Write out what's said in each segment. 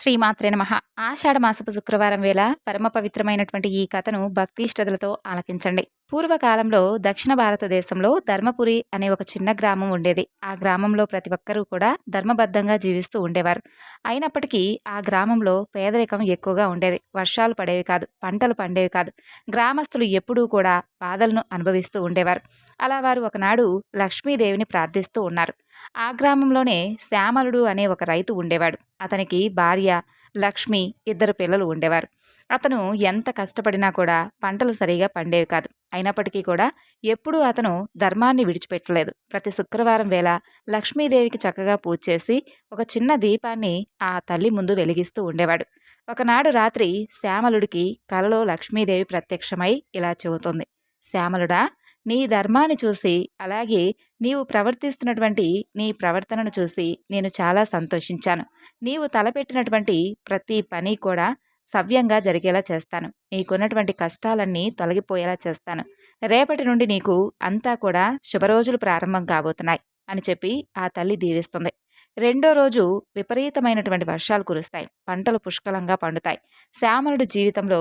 శ్రీమాత్రే నమ. ఆషాఢమాసపు శుక్రవారం వేళ పరమ పవిత్రమైనటువంటి ఈ కథను భక్తిష్టతలతో ఆలకించండి. పూర్వకాలంలో దక్షిణ భారతదేశంలో ధర్మపురి అనే ఒక చిన్న గ్రామం ఉండేది. ఆ గ్రామంలో ప్రతి ఒక్కరూ కూడా ధర్మబద్ధంగా జీవిస్తూ ఉండేవారు. అయినప్పటికీ ఆ గ్రామంలో పేదరికం ఎక్కువగా ఉండేది. వర్షాలు పడేవి కాదు పంటలు పండేవి కాదు. గ్రామస్తులు ఎప్పుడూ కూడా బాధలను అనుభవిస్తూ ఉండేవారు. అలా వారు ఒకనాడు లక్ష్మీదేవిని ప్రార్థిస్తూ ఉన్నారు. ఆ గ్రామంలోనే శ్యామలుడు అనే ఒక రైతు ఉండేవాడు. అతనికి భార్య లక్ష్మి ఇద్దరు పిల్లలు ఉండేవారు. అతను ఎంత కష్టపడినా కూడా పంటలు సరిగా పండేవి కాదు. అయినప్పటికీ కూడా ఎప్పుడూ అతను ధర్మాన్ని విడిచిపెట్టలేదు. ప్రతి శుక్రవారం వేళ లక్ష్మీదేవికి చక్కగా పూజ చేసి ఒక చిన్న దీపాన్ని ఆ తల్లి ముందు వెలిగిస్తూ ఉండేవాడు. ఒకనాడు రాత్రి శ్యామలుడికి కలలో లక్ష్మీదేవి ప్రత్యక్షమై ఇలా చెబుతుంది. శ్యామలుడా నీ ధర్మాన్ని చూసి అలాగే నీవు ప్రవర్తిస్తున్నటువంటి నీ ప్రవర్తనను చూసి నేను చాలా సంతోషించాను. నీవు తలపెట్టినటువంటి ప్రతి పని కూడా సవ్యంగా జరిగేలా చేస్తాను. నీకున్నటువంటి కష్టాలన్నీ తొలగిపోయేలా చేస్తాను. రేపటి నుండి నీకు అంతా కూడా శుభరోజులు ప్రారంభం కాబోతున్నాయి అని చెప్పి ఆ తల్లి దీవిస్తుంది. రెండో రోజు విపరీతమైనటువంటి వర్షాలు కురుస్తాయి. పంటలు పుష్కలంగా పండుతాయి. శ్యామలుడి జీవితంలో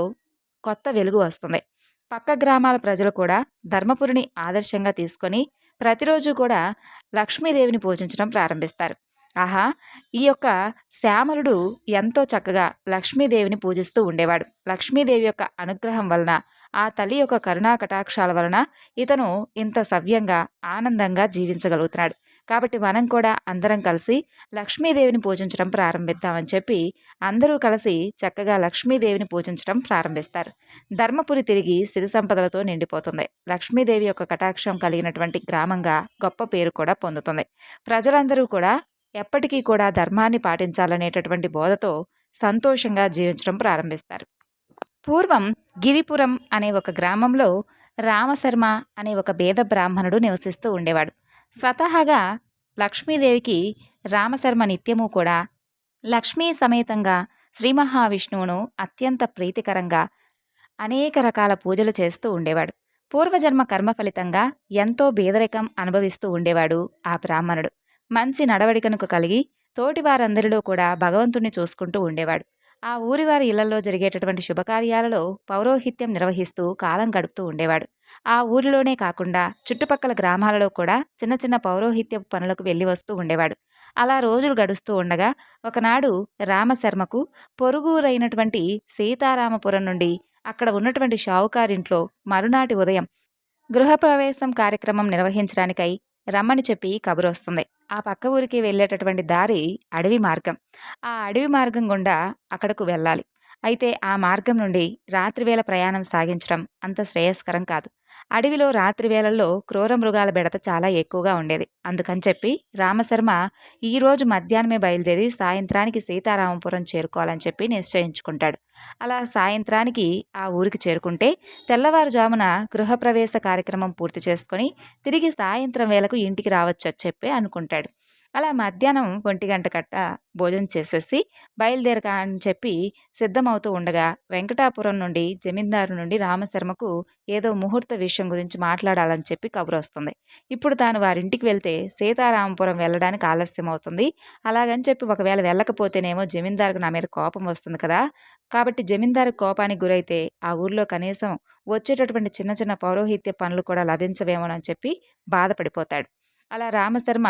కొత్త వెలుగు వస్తుంది. పక్క గ్రామాల ప్రజలు కూడా ధర్మపురిని ఆదర్శంగా తీసుకొని ప్రతిరోజు కూడా లక్ష్మీదేవిని పూజించడం ప్రారంభిస్తారు. ఆహా ఈ యొక్క శ్యామలుడు ఎంతో చక్కగా లక్ష్మీదేవిని పూజిస్తూ ఉండేవాడు. లక్ష్మీదేవి యొక్క అనుగ్రహం వలన ఆ తల్లి యొక్క కరుణా కటాక్షాల వలన ఇతను ఇంత సవ్యంగా ఆనందంగా జీవించగలుగుతున్నాడు. కాబట్టి మనం కూడా అందరం కలిసి లక్ష్మీదేవిని పూజించడం ప్రారంభిద్దామని చెప్పి అందరూ కలిసి చక్కగా లక్ష్మీదేవిని పూజించడం ప్రారంభిస్తారు. ధర్మపురి తిరిగి సిరి సంపదలతో నిండిపోతుంది. లక్ష్మీదేవి యొక్క కటాక్షం కలిగినటువంటి గ్రామంగా గొప్ప పేరు కూడా పొందుతుంది. ప్రజలందరూ కూడా ఎప్పటికీ కూడా ధర్మాన్ని పాటించాలనేటటువంటి బోధతో సంతోషంగా జీవించడం ప్రారంభిస్తారు. పూర్వం గిరిపురం అనే ఒక గ్రామంలో రామశర్మ అనే ఒక భేద బ్రాహ్మణుడు నివసిస్తూ ఉండేవాడు. స్వతహాగా లక్ష్మీదేవికి రామశర్మ నిత్యము కూడా లక్ష్మీ సమేతంగా శ్రీ మహావిష్ణువును అత్యంత ప్రీతికరంగా అనేక రకాల పూజలు చేస్తూ ఉండేవాడు. పూర్వజన్మ కర్మ ఫలితంగా ఎంతో బీదరికం అనుభవిస్తూ ఉండేవాడు ఆ బ్రాహ్మణుడు. మంచి నడవడికను కలిగి తోటి వారందరిలో కూడా భగవంతుణ్ణి చూసుకుంటూ ఉండేవాడు. ఆ ఊరివారి ఇళ్ళలో జరిగేటటువంటి శుభకార్యాలలో పౌరోహిత్యం నిర్వహిస్తూ కాలం గడుపుతూ ఉండేవాడు. ఆ ఊరిలోనే కాకుండా చుట్టుపక్కల గ్రామాలలో కూడా చిన్న చిన్న పౌరోహిత్య పనులకు వెళ్ళి వస్తూ ఉండేవాడు. అలా రోజులు గడుస్తూ ఉండగా ఒకనాడు రామశర్మకు పొరుగురైనటువంటి సీతారామపురం నుండి అక్కడ ఉన్నటువంటి షావుకారింట్లో మరునాటి ఉదయం గృహప్రవేశం కార్యక్రమం నిర్వహించడానికై రమ్మని చెప్పి కబురు వస్తుంది ఆ పక్క ఊరికి వెళ్ళేటటువంటి దారి అడవి మార్గం. ఆ అడవి మార్గం గుండా అక్కడకు వెళ్ళాలి. అయితే ఆ మార్గం నుండి రాత్రివేళ ప్రయాణం సాగించడం అంత శ్రేయస్కరం కాదు. అడవిలో రాత్రి వేళల్లో క్రూర మృగాల బెడత చాలా ఎక్కువగా ఉండేది. అందుకని చెప్పి రామశర్మ ఈరోజు మధ్యాహ్నమే బయలుదేరి సాయంత్రానికి సీతారామపురం చేరుకోవాలని చెప్పి నిశ్చయించుకుంటాడు. అలా సాయంత్రానికి ఆ ఊరికి చేరుకుంటే తెల్లవారుజామున గృహప్రవేశ కార్యక్రమం పూర్తి చేసుకొని తిరిగి సాయంత్రం వేళకు ఇంటికి రావచ్చు చెప్పి అనుకుంటాడు. అలా మధ్యాహ్నం ఒంటి గంట కట్ట భోజనం చేసేసి బయలుదేరక అని చెప్పి సిద్ధమవుతూ ఉండగా వెంకటాపురం నుండి జమీందారు నుండి రామశర్మకు ఏదో ముహూర్త విషయం గురించి మాట్లాడాలని చెప్పి కబురు వస్తుంది. ఇప్పుడు తాను వారింటికి వెళ్తే సీతారామపురం వెళ్ళడానికి ఆలస్యం అవుతుంది. అలాగని చెప్పి ఒకవేళ వెళ్ళకపోతేనేమో జమీందారుకు నా మీద కోపం వస్తుంది కదా! కాబట్టి జమీందారు కోపానికి గురైతే ఆ ఊర్లో కనీసం వచ్చేటటువంటి చిన్న చిన్న పౌరోహిత్య పనులు కూడా లభించవేమోనని చెప్పి బాధపడిపోతాడు. అలా రామశర్మ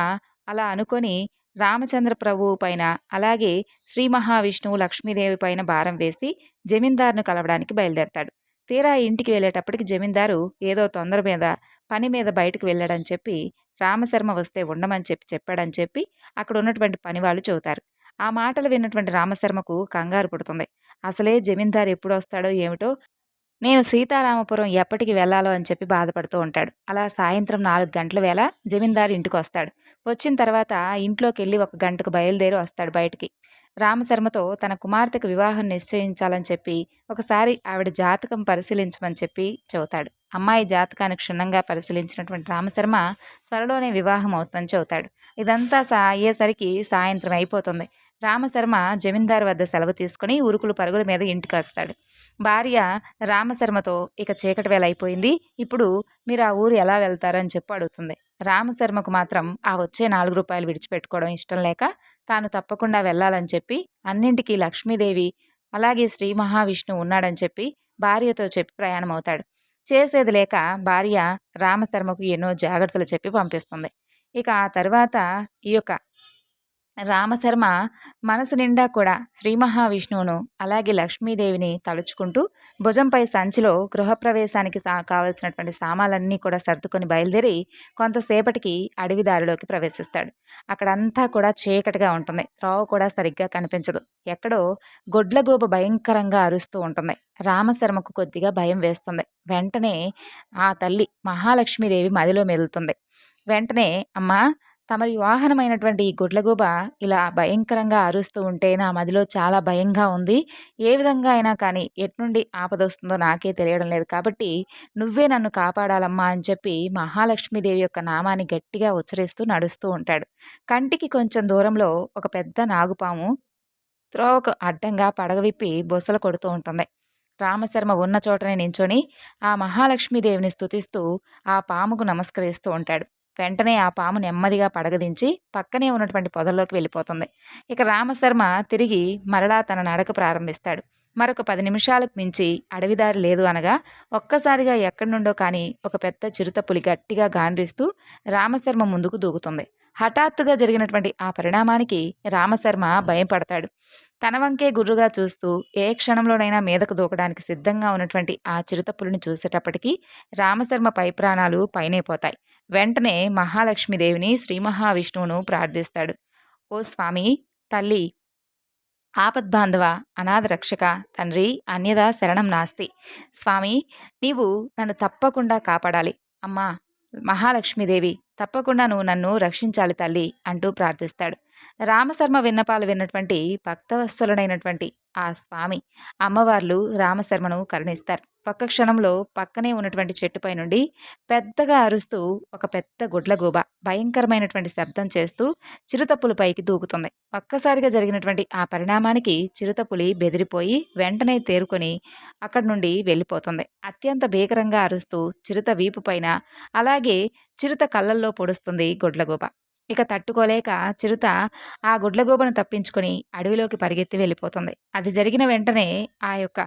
అలా అనుకొని రామచంద్ర ప్రభువు పైన అలాగే శ్రీ మహావిష్ణువు లక్ష్మీదేవి పైన భారం వేసి జమీందారును కలవడానికి బయలుదేరతాడు. తీరా ఇంటికి వెళ్ళేటప్పటికి జమీందారు ఏదో తొందర మీద పని మీద బయటకు వెళ్ళాడని చెప్పి రామశర్మ వస్తే ఉండమని చెప్పి చెప్పాడని చెప్పి అక్కడ ఉన్నటువంటి పని వాళ్ళు చెబుతారు. ఆ మాటలు విన్నటువంటి రామశర్మకు కంగారు పుడుతుంది. అసలే జమీందారు ఎప్పుడు వస్తాడో ఏమిటో నేను సీతారామపురం ఎప్పటికి వెళ్ళాలో అని చెప్పి బాధపడుతూ ఉంటాడు. అలా సాయంత్రం నాలుగు గంటల వేళ జమీందారు ఇంటికి వస్తాడు వచ్చిన తర్వాత ఇంట్లోకి వెళ్ళి ఒక గంటకు బయలుదేరి వస్తాడు బయటికి. రామశర్మతో తన కుమార్తెకు వివాహం నిశ్చయించాలని చెప్పి ఒకసారి ఆవిడ జాతకం పరిశీలించమని చెప్పి చెబుతాడు. అమ్మాయి జాతకాన్ని క్షుణ్ణంగా పరిశీలించినటువంటి రామశర్మ త్వరలోనే వివాహం అవుతుందని చెబుతాడు. ఇదంతా సా అయ్యేసరికి సాయంత్రం అయిపోతుంది. రామశర్మ జమీందారు వద్ద సెలవు తీసుకుని ఉరుకులు పరుగుల మీద ఇంటికి వస్తాడు. భార్య రామశర్మతో ఇక చీకటి వేళ అయిపోయింది. ఇప్పుడు మీరు ఆ ఊరు ఎలా వెళ్తారని చెప్పి అడుగుతుంది. రామశర్మకు మాత్రం ఆ వచ్చే నాలుగు రూపాయలు విడిచిపెట్టుకోవడం ఇష్టం లేక తాను తప్పకుండా వెళ్ళాలని చెప్పి అన్నింటికీ లక్ష్మీదేవి అలాగే శ్రీ మహావిష్ణువు ఉన్నాడని చెప్పి భార్యతో చెప్పి ప్రయాణం అవుతాడు. చేసేది లేక భార్య రామశర్మకు ఎన్నో జాగ్రత్తలు చెప్పి పంపిస్తుంది. ఇక ఆ తర్వాత ఈ యొక్క రామశర్మ మనసు నిండా కూడా శ్రీ మహావిష్ణువును అలాగే లక్ష్మీదేవిని తలుచుకుంటూ భుజంపై సంచిలో గృహప్రవేశానికి సా కావలసినటువంటి సామాన్లన్నీ కూడా సర్దుకొని బయలుదేరి కొంతసేపటికి అడవి దారిలోకి ప్రవేశిస్తాడు. అక్కడంతా కూడా చీకటిగా ఉంటుంది. త్రోవ కూడా సరిగ్గా కనిపించదు. ఎక్కడో గొడ్లగూబ భయంకరంగా అరుస్తూ ఉంటుంది. రామశర్మకు కొద్దిగా భయం వేస్తుంది. వెంటనే ఆ తల్లి మహాలక్ష్మీదేవి మదిలో మెదులుతుంది. వెంటనే అమ్మా తమరి వాహనమైనటువంటి ఈ గుడ్లగూబ ఇలా భయంకరంగా అరుస్తూ ఉంటే నా మదిలో చాలా భయంగా ఉంది. ఏ విధంగా అయినా కానీ ఎట్నుండి ఆపదొస్తుందో నాకే తెలియడం లేదు. కాబట్టి నువ్వే నన్ను కాపాడాలమ్మా అని చెప్పి మహాలక్ష్మీదేవి యొక్క నామాన్ని గట్టిగా ఉచ్చరిస్తూ నడుస్తూ ఉంటాడు. కంటికి కొంచెం దూరంలో ఒక పెద్ద నాగుపాము త్రోవకు అడ్డంగా పడగ విప్పి బొసలు కొడుతూ ఉంటుంది. రామశర్మ ఉన్న చోటనే నించొని ఆ మహాలక్ష్మీదేవిని స్థుతిస్తూ ఆ పాముకు నమస్కరిస్తూ ఉంటాడు. వెంటనే ఆ పాము నెమ్మదిగా పడగదించి పక్కనే ఉన్నటువంటి పొదల్లోకి వెళ్ళిపోతుంది. ఇక రామశర్మ తిరిగి మరలా తన నడక ప్రారంభిస్తాడు. మరొక పది నిమిషాలకు మించి అడవిదారి లేదు అనగా ఒక్కసారిగా ఎక్కడి నుండో కానీ ఒక పెద్ద చిరుత పులి గట్టిగా గాండ్రిస్తూ రామశర్మ ముందుకు దూకుతుంది. హఠాత్తుగా జరిగినటువంటి ఆ పరిణామానికి రామశర్మ భయపడతాడు. తన వంకే గుర్రుగా చూస్తూ ఏ క్షణంలోనైనా మీదకు దూకడానికి సిద్ధంగా ఉన్నటువంటి ఆ చిరుతపులిని చూసేటప్పటికీ రామశర్మ పై ప్రాణాలు పైనే పోతాయి. వెంటనే మహాలక్ష్మీదేవిని శ్రీ మహావిష్ణువును ప్రార్థిస్తాడు. ఓ స్వామి తల్లి ఆపద్బాంధవ అనాథ రక్షక తండ్రి అన్యదా శరణం నాస్తి. స్వామి నీవు నన్ను తప్పకుండా కాపాడాలి. అమ్మా మహాలక్ష్మీదేవి తప్పకుండా నువ్వు నన్ను రక్షించాలి తల్లి అంటూ ప్రార్థిస్తాడు. రామశర్మ విన్నపాలు విన్నటువంటి భక్తవత్సలుడైనటువంటి ఆ స్వామి అమ్మవార్లు రామశర్మను కరుణిస్తారు. పక్క క్షణంలో పక్కనే ఉన్నటువంటి చెట్టుపై నుండి పెద్దగా అరుస్తూ ఒక పెద్ద గుడ్లగూబ భయంకరమైనటువంటి శబ్దం చేస్తూ చిరుతపులు పైకి దూకుతుంది. ఒక్కసారిగా జరిగినటువంటి ఆ పరిణామానికి చిరుతపులి బెదిరిపోయి వెంటనే తేరుకొని అక్కడి నుండి వెళ్ళిపోతుంది. అత్యంత భీకరంగా అరుస్తూ చిరుత వీపు పైన అలాగే చిరుత కళ్ళల్లో పొడుస్తుంది గుడ్లగూబ ఇక తట్టుకోలేక చిరుత ఆ గుడ్లగూబను తప్పించుకొని అడవిలోకి పరిగెత్తి వెళ్ళిపోతుంది. అది జరిగిన వెంటనే ఆ యొక్క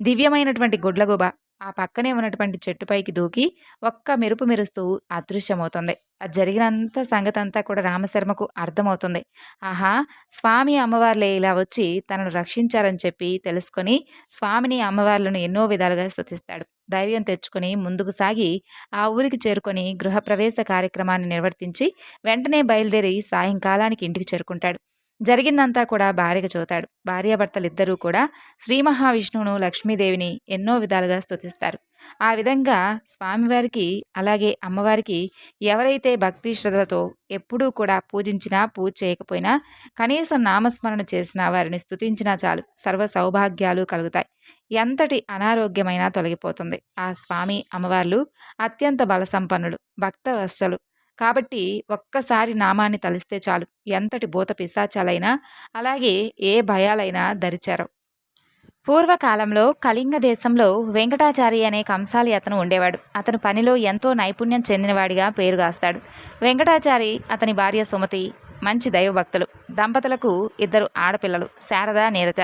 దివ్యమైనటువంటి గుడ్లగూబ ఆ పక్కనే ఉన్నటువంటి చెట్టుపైకి దూకి ఒక్క మెరుపు మెరుస్తూ అదృశ్యమవుతుంది. అది జరిగినంత సంగతి అంతా కూడా రామశర్మకు అర్థమవుతుంది. ఆహా! స్వామి అమ్మవార్లే ఇలా వచ్చి తనను రక్షించారని చెప్పి తెలుసుకొని స్వామిని అమ్మవార్లను ఎన్నో విధాలుగా స్థుతిస్తాడు ధైర్యం తెచ్చుకొని ముందుకు సాగి ఆ ఊరికి చేరుకొని గృహప్రవేశ కార్యక్రమాన్ని నిర్వర్తించి వెంటనే బయలుదేరి సాయంకాలానికి ఇంటికి చేరుకుంటాడు. జరిగిందంతా కూడా భార్యకు చూతాడు. భార్యాభర్తలిద్దరూ కూడా శ్రీ మహావిష్ణువును లక్ష్మీదేవిని ఎన్నో విధాలుగా స్తుతిస్తారు. ఆ విధంగా స్వామివారికి అలాగే అమ్మవారికి ఎవరైతే భక్తి శ్రద్ధలతో ఎప్పుడూ కూడా పూజించినా పూజ చేయకపోయినా కనీసం నామస్మరణ చేసినా వారిని స్తుతించినా చాలు. సర్వ సౌభాగ్యాలు కలుగుతాయి. ఎంతటి అనారోగ్యమైనా తొలగిపోతుంది. ఆ స్వామి అమ్మవార్లు అత్యంత బలసంపన్నులు భక్త వస్తలు కాబట్టి ఒక్కసారి నామాన్ని తలిస్తే చాలు. ఎంతటి భూత పిశాచాలైనా అలాగే ఏ భయాలైనా దరిచారు పూర్వకాలంలో కళింగ దేశంలో వెంకటాచారి అనే కంసాలి అతను ఉండేవాడు. అతను పనిలో ఎంతో నైపుణ్యం చెందినవాడిగా పేరుగాస్తాడు వెంకటాచారి అతని భార్య సుమతి మంచి దైవభక్తులు. దంపతులకు ఇద్దరు ఆడపిల్లలు శారద నీరజ.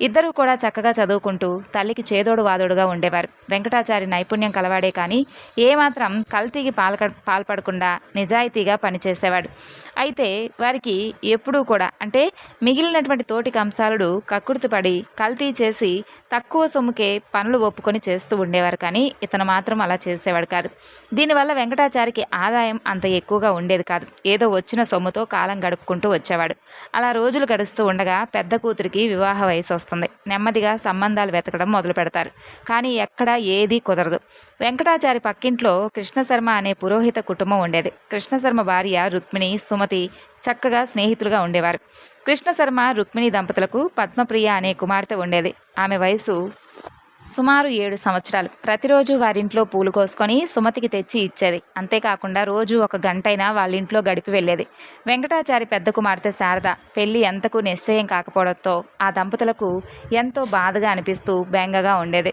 ఇద్దరూ కూడా చక్కగా చదువుకుంటూ తల్లికి చేదోడు వాదోడుగా ఉండేవారు. వెంకటాచారి నైపుణ్యం కలవాడే కానీ ఏమాత్రం కల్తీకి పాల్క పాల్పడకుండా నిజాయితీగా పనిచేసేవాడు. అయితే వారికి ఎప్పుడూ కూడా అంటే మిగిలినటువంటి తోటి కంసాలుడు కక్కుర్తిపడి కల్తీ చేసి తక్కువ సొమ్ముకే పనులు ఒప్పుకొని చేస్తూ ఉండేవారు కానీ ఇతను మాత్రం అలా చేసేవాడు కాదు. దీనివల్ల వెంకటాచారికి ఆదాయం అంత ఎక్కువగా ఉండేది కాదు. ఏదో వచ్చిన సొమ్ముతో కాలం గడుపుకుంటూ వచ్చేవాడు. అలా రోజులు గడుస్తూ ఉండగా పెద్ద కూతురికి వివాహ వయసు వస్తుంది. నెమ్మదిగా సంబంధాలు వెతకడం మొదలు పెడతారు. కానీ ఎక్కడా ఏదీ కుదరదు. వెంకటాచారి పక్కింట్లో కృష్ణశర్మ అనే పురోహిత కుటుంబం ఉండేది. కృష్ణశర్మ భార్య రుక్మిణి సుమతి చక్కగా స్నేహితులుగా ఉండేవారు. కృష్ణశర్మ రుక్మిణి దంపతులకు పద్మప్రియ అనే కుమార్తె ఉండేది. ఆమె వయసు సుమారు ఏడు సంవత్సరాలు. ప్రతిరోజు వారింట్లో పూలు కోసుకొని సుమతికి తెచ్చి ఇచ్చేది. అంతేకాకుండా రోజు ఒక గంటైనా వాళ్ళింట్లో గడిపి వెళ్ళేది. వెంకటాచారి పెద్ద కుమార్తె శారద పెళ్ళి ఎంతకు నిశ్చయం కాకపోవడంతో ఆ దంపతులకు ఎంతో బాధగా అనిపిస్తూ బెంగగా ఉండేది.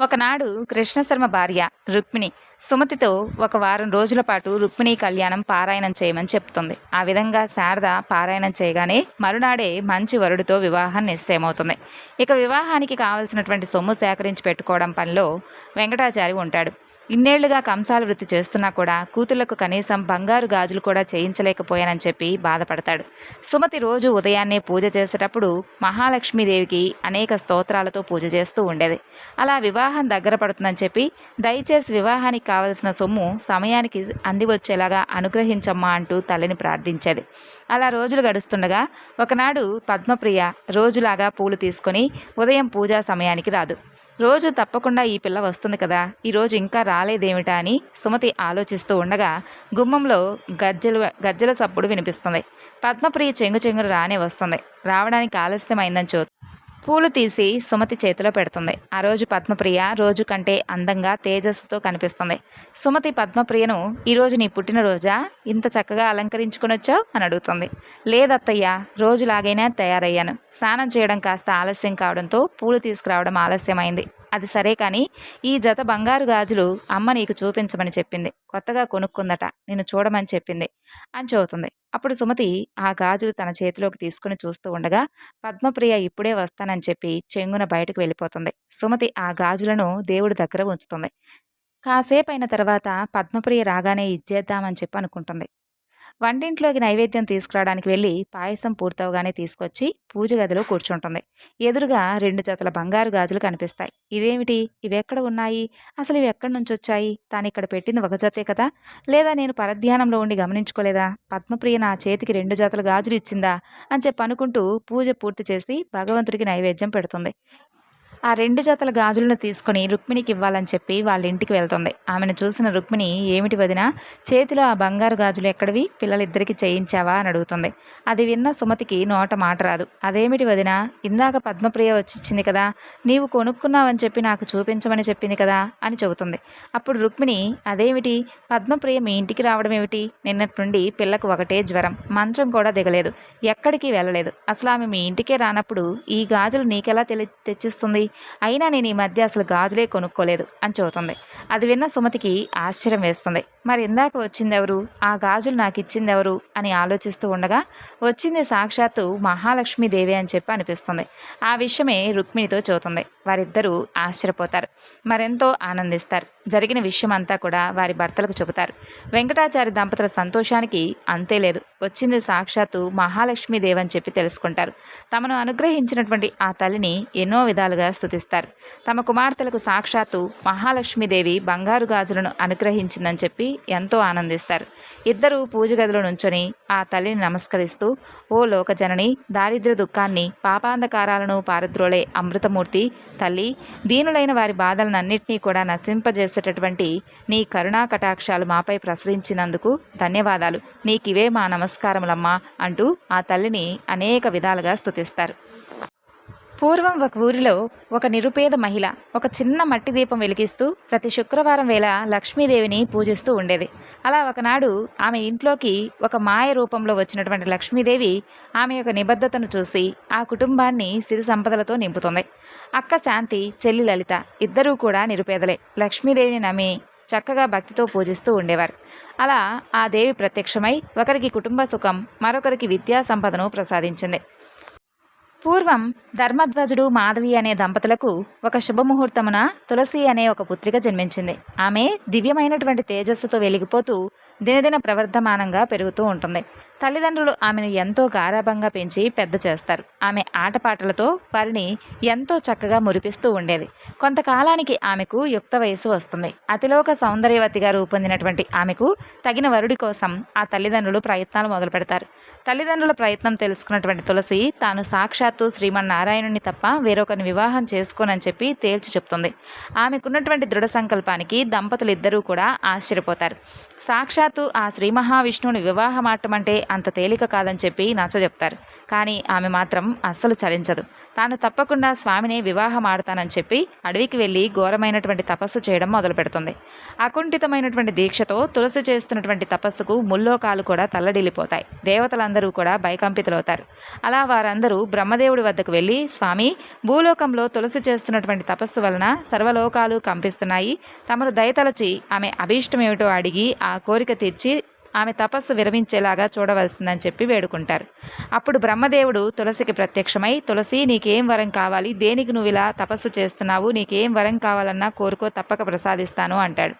ఒకనాడు కృష్ణశర్మ భార్య రుక్మిణి సుమతితో ఒక వారం రోజుల పాటు రుక్మిణి కళ్యాణం పారాయణం చేయమని చెప్తుంది. ఆ విధంగా శారద పారాయణం చేయగానే మరునాడే మంచి వరుడితో వివాహం నిశ్చయమవుతుంది. ఇక వివాహానికి కావలసినటువంటి సొమ్ము సేకరించి పెట్టుకోవడం పనిలో వెంకటాచారి ఉంటాడు. ఇన్నేళ్ళుగా కంసాల వృత్తి చేస్తున్నా కూడా కూతుళ్ళకు కనీసం బంగారు గాజులు కూడా చేయించలేకపోయానని చెప్పి బాధపడతాడు. సుమతి రోజు ఉదయాన్నే పూజ చేసేటప్పుడు మహాలక్ష్మీదేవికి అనేక స్తోత్రాలతో పూజ చేస్తూ ఉండేది. అలా వివాహం దగ్గర పడుతుందని చెప్పి దయచేసి వివాహానికి కావలసిన సొమ్ము సమయానికి అంది వచ్చేలాగా అనుగ్రహించమ్మా అంటూ తల్లిని ప్రార్థించేది. అలా రోజులు గడుస్తుండగా ఒకనాడు పద్మప్రియ రోజులాగా పూలు తీసుకొని ఉదయం పూజా సమయానికి రాదు. రోజు తప్పకుండా ఈ పిల్ల వస్తుంది కదా ఈరోజు ఇంకా రాలేదేమిటా అని సుమతి ఆలోచిస్తూ ఉండగా గుమ్మంలో గజ్జలు గజ్జల సప్పుడు వినిపిస్తుంది. పద్మప్రియ చెంగు చెంగురు రానే వస్తుంది. రావడానికి ఆలస్యమైందని చూ పూలు తీసి సుమతి చేతిలో పెడుతుంది. ఆ రోజు పద్మప్రియ రోజు కంటే అందంగా తేజస్సుతో కనిపిస్తుంది. సుమతి పద్మప్రియను ఈరోజు నీ పుట్టినరోజా? ఇంత చక్కగా అలంకరించుకొని వచ్చావు అని అడుగుతుంది. లేదత్తయ్య రోజులాగైనా తయారయ్యాను. స్నానం చేయడం కాస్త ఆలస్యం కావడంతో పూలు తీసుకురావడం ఆలస్యమైంది. అది సరే కానీ ఈ జత బంగారు గాజులు అమ్మ నీకు చూపించమని చెప్పింది. కొత్తగా కొనుక్కుందట నిన్ను చూడమని చెప్పింది అని చెబుతుంది. అప్పుడు సుమతి ఆ గాజులు తన చేతిలోకి తీసుకుని చూస్తూ ఉండగా పద్మప్రియ ఇప్పుడే వస్తానని చెప్పి చెంగున బయటకు వెళ్ళిపోతుంది. సుమతి ఆ గాజులను దేవుడి దగ్గర ఉంచుతుంది. కాసేపు అయిన తర్వాత పద్మప్రియ రాగానే ఇచ్చేద్దామని చెప్పి అనుకుంటుంది. వంటింట్లోకి నైవేద్యం తీసుకురావడానికి వెళ్ళి పాయసం పూర్తవగానే తీసుకొచ్చి పూజ గదిలో కూర్చుంటుంది. ఎదురుగా రెండు జతల బంగారు గాజులు కనిపిస్తాయి. ఇదేమిటి ఇవి ఎక్కడ ఉన్నాయి? అసలు ఇవి ఎక్కడి నుంచి వచ్చాయి తాను ఇక్కడ పెట్టింది ఒక జతే కదా? లేదా నేను పరధ్యానంలో ఉండి గమనించుకోలేదా? పద్మప్రియ నా చేతికి రెండు జతల గాజులు ఇచ్చిందా? అని చెప్పి అనుకుంటూ పూజ పూర్తి చేసి భగవంతుడికి నైవేద్యం పెడుతుంది. ఆ రెండు జతల గాజులను తీసుకుని రుక్మిణికి ఇవ్వాలని చెప్పి వాళ్ళ ఇంటికి వెళ్తుంది. ఆమెను చూసిన రుక్మిణి ఏమిటి వదిన చేతిలో ఆ బంగారు గాజులు ఎక్కడివి? పిల్లలిద్దరికి చేయించావా? అని అడుగుతుంది. అది విన్న సుమతికి నోట మాట రాదు. అదేమిటి వదిన ఇందాక పద్మప్రియ వచ్చిచ్చింది కదా నీవు కొనుక్కున్నావని చెప్పి నాకు చూపించమని చెప్పింది కదా? అని చెబుతుంది. అప్పుడు రుక్మిణి అదేమిటి? పద్మప్రియ మీ ఇంటికి రావడం ఏమిటి నిన్నటి నుండి పిల్లకు ఒకటే జ్వరం. మంచం కూడా దిగలేదు. ఎక్కడికి వెళ్ళలేదు. అసలు ఆమె మీ ఇంటికే రానప్పుడు ఈ గాజులు నీకెలా తెలి తెచ్చిస్తుంది? అయినా నేను ఈ మధ్య అసలు గాజులే కొనుక్కోలేదు అని చెబుతుంది. అది విన్న సుమతికి ఆశ్చర్యం వేస్తుంది. మరి ఇందాక వచ్చిందెవరు? ఆ గాజులు నాకు ఇచ్చిందెవరు? అని ఆలోచిస్తూ ఉండగా వచ్చింది సాక్షాత్తు మహాలక్ష్మీదేవి అని చెప్పి అనిపిస్తుంది. ఆ విషయమే రుక్మిణితో చెబుతుంది. వారిద్దరూ ఆశ్చర్యపోతారు. మరెంతో ఆనందిస్తారు. జరిగిన విషయం అంతా కూడా వారి భర్తలకు చెబుతారు. వెంకటాచారి దంపతుల సంతోషానికి అంతే లేదు. వచ్చింది సాక్షాత్తు మహాలక్ష్మీదేవి అని చెప్పి తెలుసుకుంటారు. తమను అనుగ్రహించినటువంటి ఆ తల్లిని ఎన్నో విధాలుగా స్థుతిస్తారు. తమ కుమార్తెలకు సాక్షాత్తు మహాలక్ష్మీదేవి బంగారు గాజులను అనుగ్రహించిందని చెప్పి ఎంతో ఆనందిస్తారు. ఇద్దరూ పూజ గదిలో నుంచొని ఆ తల్లిని నమస్కరిస్తూ ఓ లోకజనని దారిద్ర్య దుఃఖాన్ని పాపాంధకారాలను పారద్రోలే అమృతమూర్తి తల్లి దీనులైన వారి బాధలనన్నింటినీ కూడా నశింపజేసేటటువంటి నీ కరుణా కటాక్షాలు మాపై ప్రసరించినందుకు ధన్యవాదాలు. నీకివే మా నమస్కారములమ్మా అంటూ ఆ తల్లిని అనేక విధాలుగా స్థుతిస్తారు. పూర్వం ఒక ఊరిలో ఒక నిరుపేద మహిళ ఒక చిన్న మట్టి దీపం వెలిగిస్తూ ప్రతి శుక్రవారం వేళ లక్ష్మీదేవిని పూజిస్తూ ఉండేది. అలా ఒకనాడు ఆమె ఇంట్లోకి ఒక మాయ రూపంలో వచ్చినటువంటి లక్ష్మీదేవి ఆమె యొక్క నిబద్ధతను చూసి ఆ కుటుంబాన్ని సిరి సంపదలతో నింపుతుంది. అక్క శాంతి చెల్లి లలిత ఇద్దరూ కూడా నిరుపేదలే. లక్ష్మీదేవిని నమ్మి చక్కగా భక్తితో పూజిస్తూ ఉండేవారు. అలా ఆ దేవి ప్రత్యక్షమై ఒకరికి కుటుంబ సుఖం మరొకరికి విద్యా సంపదను ప్రసాదించింది. పూర్వం ధర్మధ్వజుడు మాధవి అనే దంపతులకు ఒక శుభముహూర్తమున తులసి అనే ఒక పుత్రిక జన్మించింది. ఆమె దివ్యమైనటువంటి తేజస్సుతో వెలిగిపోతూ దినదిన ప్రవర్ధమానంగా పెరుగుతూ ఉంటుంది. తల్లిదండ్రులు ఆమెను ఎంతో గారాభంగా పెంచి పెద్ద చేస్తారు. ఆమె ఆటపాటలతో వారిని ఎంతో చక్కగా మురిపిస్తూ ఉండేది. కొంతకాలానికి ఆమెకు యుక్త వయసు వస్తుంది. అతిలోక సౌందర్యవతిగా రూపొందినటువంటి ఆమెకు తగిన వరుడి కోసం ఆ తల్లిదండ్రులు ప్రయత్నాలు మొదలు పెడతారు తల్లిదండ్రుల ప్రయత్నం తెలుసుకున్నటువంటి తులసి తాను సాక్షాత్తు శ్రీమన్నారాయణుని తప్ప వేరొకరిని వివాహం చేసుకోనని చెప్పి తేల్చి చెప్తుంది. ఆమెకున్నటువంటి దృఢ సంకల్పానికి దంపతులు ఇద్దరూ కూడా ఆశ్చర్యపోతారు. సాక్షాత్తు ఆ శ్రీ మహావిష్ణువుని వివాహమాటమంటే అంత తేలిక కాదని చెప్పి నచ్చ చెప్తారు. కానీ ఆమె మాత్రం అస్సలు చలించదు. తాను తప్పకుండా స్వామిని వివాహం ఆడతానని చెప్పి అడవికి వెళ్ళి ఘోరమైనటువంటి తపస్సు చేయడం మొదలు పెడుతుంది అకుంఠితమైనటువంటి దీక్షతో తులసి చేస్తున్నటువంటి తపస్సుకు ముల్లోకాలు కూడా తల్లడిల్లిపోతాయి. దేవతలందరూ కూడా భయకంపితులవుతారు. అలా వారందరూ బ్రహ్మదేవుడి వద్దకు వెళ్ళి స్వామి భూలోకంలో తులసి చేస్తున్నటువంటి తపస్సు వలన సర్వలోకాలు కంపిస్తున్నాయి. తమరు దయతలచి ఆమె అభీష్టమేమిటో అడిగి ఆ కోరిక తీర్చి ఆమె తపస్సు విరమించేలాగా చూడవలసిందని చెప్పి వేడుకుంటారు. అప్పుడు బ్రహ్మదేవుడు తులసికి ప్రత్యక్షమై తులసి నీకేం వరం కావాలి? దేనికి నువ్వు ఇలా తపస్సు చేస్తున్నావు? నీకేం వరం కావాలన్నా కోరుకో తప్పక ప్రసాదిస్తాను అంటాడు.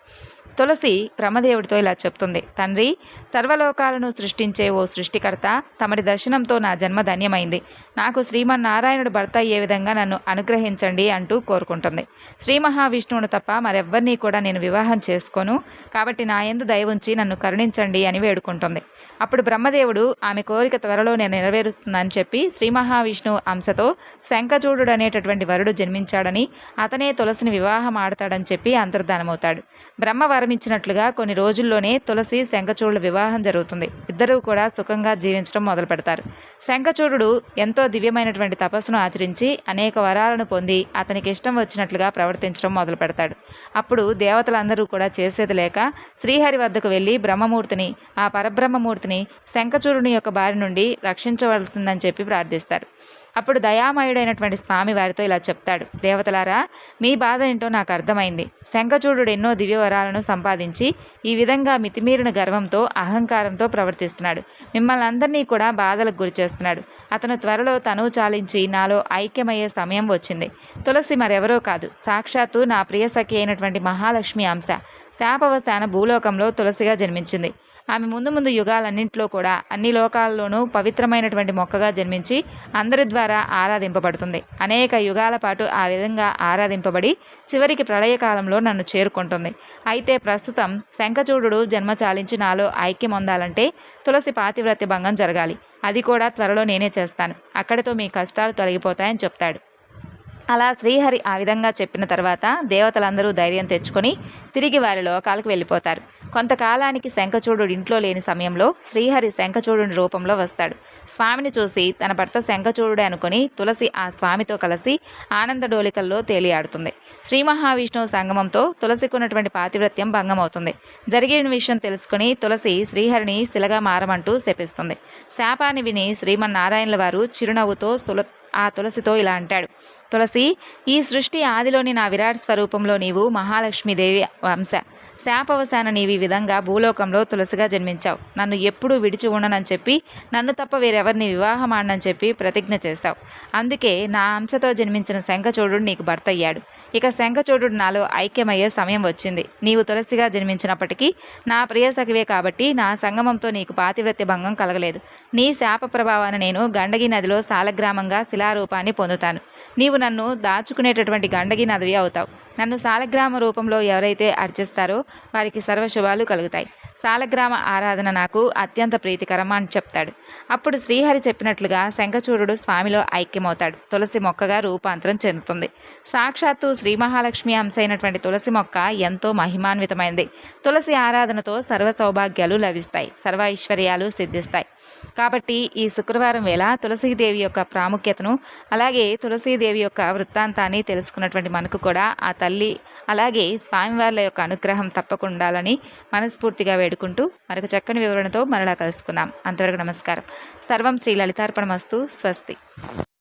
తులసి బ్రహ్మదేవుడితో ఇలా చెప్తుంది. తండ్రి సర్వలోకాలను సృష్టించే ఓ సృష్టికర్త తమరి దర్శనంతో నా జన్మ ధన్యమైంది. నాకు శ్రీమన్నారాయణుడు భర్త అయ్యే విధంగా నన్ను అనుగ్రహించండి అంటూ కోరుకుంటుంది. శ్రీ మహావిష్ణువును తప్ప మరెవ్వరినీ కూడా నేను వివాహం చేసుకోను. కాబట్టి నా ఎందు దయ ఉంచి నన్ను కరుణించండి అని వేడుకుంటుంది. అప్పుడు బ్రహ్మదేవుడు ఆమె కోరిక త్వరలో నేను నెరవేరుతుందని చెప్పి శ్రీ మహావిష్ణువు అంశతో శంఖచూడు అనేటటువంటి వరుడు జన్మించాడని అతనే తులసిని వివాహం ఆడతాడని చెప్పి అంతర్ధానమవుతాడు. బ్రహ్మవర ప్రారంభించినట్లుగా కొన్ని రోజుల్లోనే తులసి శంఖచూడుల వివాహం జరుగుతుంది. ఇద్దరూ కూడా సుఖంగా జీవించడం మొదలు పెడతారు. శంఖచూడు ఎంతో దివ్యమైనటువంటి తపస్సును ఆచరించి అనేక వరాలను పొంది అతనికి ఇష్టం వచ్చినట్లుగా ప్రవర్తించడం మొదలు పెడతాడు. అప్పుడు దేవతలందరూ కూడా చేసేది లేక శ్రీహరి వద్దకు వెళ్ళి బ్రహ్మమూర్తిని ఆ పరబ్రహ్మమూర్తిని శంఖచూరుని యొక్క బారి నుండి రక్షించవలసిందని చెప్పి ప్రార్థిస్తారు. అప్పుడు దయామయుడైనటువంటి స్వామి వారితో ఇలా చెప్తాడు. దేవతలారా మీ బాధ ఏంటో నాకు అర్థమైంది. శంఖచూడు ఎన్నో దివ్యవరాలను సంపాదించి ఈ విధంగా మితిమీరిన గర్వంతో అహంకారంతో ప్రవర్తిస్తున్నాడు. మిమ్మల్ని అందరినీ కూడా బాధలకు గురి చేస్తున్నాడు. అతను త్వరలో తనువు చాలించి నాలో ఐక్యమయ్యే సమయం వచ్చింది. తులసి మరెవరో కాదు. సాక్షాత్తు నా ప్రియసఖి అయినటువంటి మహాలక్ష్మి అంశ. శాపవస్థాన భూలోకంలో తులసిగా జన్మించింది. ఆమె ముందు ముందు యుగాలన్నింటిలో కూడా అన్ని లోకాల్లోనూ పవిత్రమైనటువంటి మొక్కగా జన్మించి అందరి ద్వారా ఆరాధింపబడుతుంది. అనేక యుగాల పాటు ఆ విధంగా ఆరాధింపబడి చివరికి ప్రళయకాలంలో నన్ను చేరుకుంటుంది. అయితే ప్రస్తుతం శంఖచూడు జన్మ చాలించి నాలో ఐక్యం పొందాలంటే తులసి పాతివ్రత్య భంగం జరగాలి. అది కూడా త్వరలో నేనే చేస్తాను. అక్కడితో మీ కష్టాలు తొలగిపోతాయని చెప్తాడు. అలా శ్రీహరి ఆ విధంగా చెప్పిన తర్వాత దేవతలందరూ ధైర్యం తెచ్చుకొని తిరిగి వారి లోకాలకు వెళ్ళిపోతారు. కొంతకాలానికి శంఖచూడు ఇంట్లో లేని సమయంలో శ్రీహరి శంఖచూడుని రూపంలో వస్తాడు. స్వామిని చూసి తన భర్త శంఖచూడుడే అనుకుని తులసి ఆ స్వామితో కలిసి ఆనంద డోలికల్లో తేలియాడుతుంది. శ్రీ మహావిష్ణువు సంగమంతో తులసికున్నటువంటి పాతివ్రత్యం భంగమవుతుంది. జరిగిన విషయం తెలుసుకుని తులసి శ్రీహరిని శిలగా మారమంటూ శపిస్తుంది. శాపాన్ని విని శ్రీమన్నారాయణుల వారు చిరునవ్వుతో సుల ఆ తులసితో ఇలా అంటాడు. తులసి ఈ సృష్టి ఆదిలోని నా విరాట్ స్వరూపంలో నీవు మహాలక్ష్మీదేవి వంశ. శాపవశాన నీవు ఈ విధంగా భూలోకంలో తులసిగా జన్మించావు. నన్ను ఎప్పుడూ విడిచి ఉండనని చెప్పి నన్ను తప్ప వేరెవరిని వివాహం ఆడనని చెప్పి ప్రతిజ్ఞ చేశావు. అందుకే నా అంశతో జన్మించిన శంఖచూడు నీకు భర్త అయ్యాడు ఇక శంఖచూడు నాలో ఐక్యమయ్యే సమయం వచ్చింది. నీవు తులసిగా జన్మించినప్పటికీ నా ప్రియ సఖివే కాబట్టి నా సంగమంతో నీకు పాతివ్రత్య భంగం కలగలేదు. నీ శాప ప్రభావాన్ని నేను గండగి నదిలో సాలగ్రామంగా శిలారూపాన్ని పొందుతాను. నీవు నన్ను దాచుకునేటటువంటి గండగి నదివి అవుతావు. నన్ను సాలగ్రామ రూపంలో ఎవరైతే అర్చిస్తారో వారికి సర్వశుభాలు కలుగుతాయి. సాలగ్రామ ఆరాధన నాకు అత్యంత ప్రీతికరం అని చెప్తాడు. అప్పుడు శ్రీహరి చెప్పినట్లుగా శంఖచూడు స్వామిలో ఐక్యమవుతాడు. తులసి మొక్కగా రూపాంతరం చెందుతుంది. సాక్షాత్తు శ్రీ మహాలక్ష్మి అంశ అయినటువంటి తులసి మొక్క ఎంతో మహిమాన్వితమైంది. తులసి ఆరాధనతో సర్వ సౌభాగ్యాలు లభిస్తాయి. సర్వ ఐశ్వర్యాలు సిద్ధిస్తాయి. కాబట్టి ఈ శుక్రవారం వేళ తులసీదేవి యొక్క ప్రాముఖ్యతను అలాగే తులసీదేవి యొక్క వృత్తాంతాన్ని తెలుసుకున్నటువంటి మనకు కూడా ఆ తల్లి అలాగే స్వామివార్ల యొక్క అనుగ్రహం తప్పకుండా ఉండాలని మనస్ఫూర్తిగా వేడుకుంటూ మరొక చక్కని వివరణతో మరలా కలుసుకుందాం. అంతవరకు నమస్కారం. సర్వం శ్రీ లలితార్పణమస్తు. స్వస్తి.